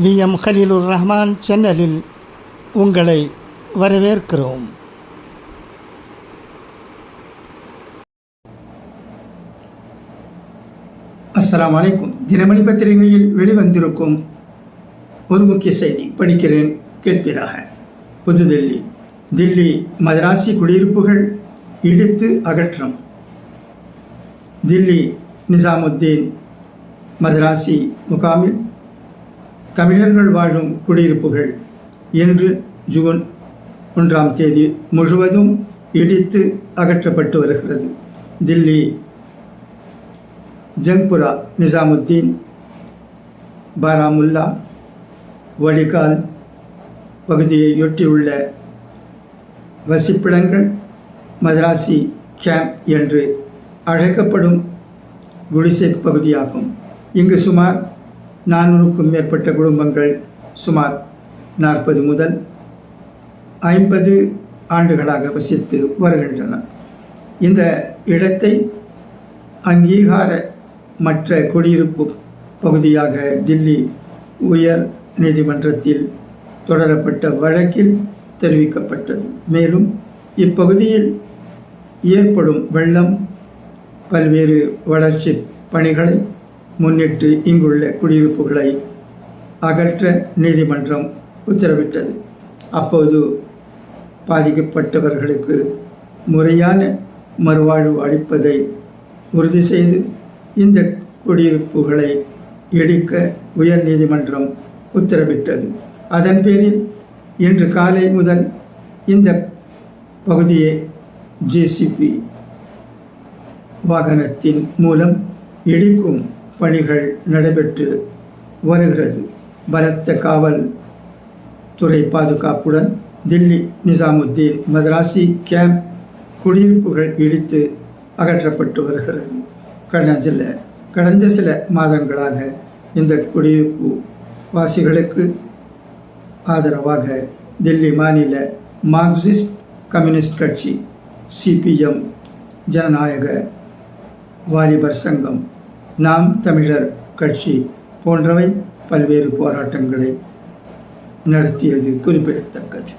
We. M. Khaleelur Rahman சேனலில் உங்களை வரவேற்கிறோம். அஸ்லாம் வலைக்கும் தினமணி பத்திரிகையில் வெளிவந்திருக்கும் ஒரு முக்கிய செய்தி படிக்கிறேன் கேட்பீராக. புதுதில்லி. தில்லி மதராசி குடியிருப்புகள் இடித்து அகற்றம். தில்லி நிசாமுத்தீன் மதராசி முகாமில் தமிழர்கள் வாழும் குடியிருப்புகள் இன்று ஜூன் ஒன்றாம் தேதி முழுவதும் இடித்து அகற்றப்பட்டு வருகிறது. தில்லி ஜங்புரா நிசாமுத்தீன் பாராமுல்லா வடிகால் பகுதியையொட்டியுள்ள வசிப்பிடங்கள் மதராசி கேம்ப் என்று அழைக்கப்படும் குடிசை பகுதியாகும். இங்கு சுமார் நானூறுக்கும் மேற்பட்ட குடும்பங்கள் சுமார் நாற்பது முதல் ஐம்பது ஆண்டுகளாக வசித்து வருகின்றன. இந்த இடத்தை அங்கீகார மற்ற குடியிருப்பு பகுதியாக தில்லி உயர் நீதிமன்றத்தில் தொடரப்பட்ட வழக்கில் தெரிவிக்கப்பட்டது. மேலும் இப்பகுதியில் ஏற்படும் வெள்ளம் பல்வேறு வளர்ச்சி பணிகளை முன்னிட்டு இங்குள்ள குடியிருப்புகளை அகற்ற நீதிமன்றம் உத்தரவிட்டது. அப்போது பாதிக்கப்பட்டவர்களுக்கு முறையான மறுவாழ்வு அளிப்பதை உறுதி செய்து இந்த குடியிருப்புகளை இடிக்க உயர் நீதிமன்றம் உத்தரவிட்டது. அதன் பேரில் இன்று காலை முதல் இந்த பகுதியை ஜேசிபி வாகனத்தின் மூலம் இடிக்கும் பணிகள் நடைபெற்று வருகிறது. பலத்த காவல் துறை பாதுகாப்புடன் தில்லி நிசாமுத்தீன் மதராசி கேம்ப் குடியிருப்புகள் இடித்து அகற்றப்பட்டு வருகிறது. கடந்த சில கடந்த சில மாதங்களாக இந்த குடியிருப்பு வாசிகளுக்கு ஆதரவாக தில்லி மாநில மார்க்சிஸ்ட் கம்யூனிஸ்ட் கட்சி சிபிஎம் ஜனநாயக வாலிபர் சங்கம் நாம் தமிழர் கட்சி போன்றவை பல்வேறு போராட்டங்களை நடத்தியது குறிப்பிடத்தக்கது.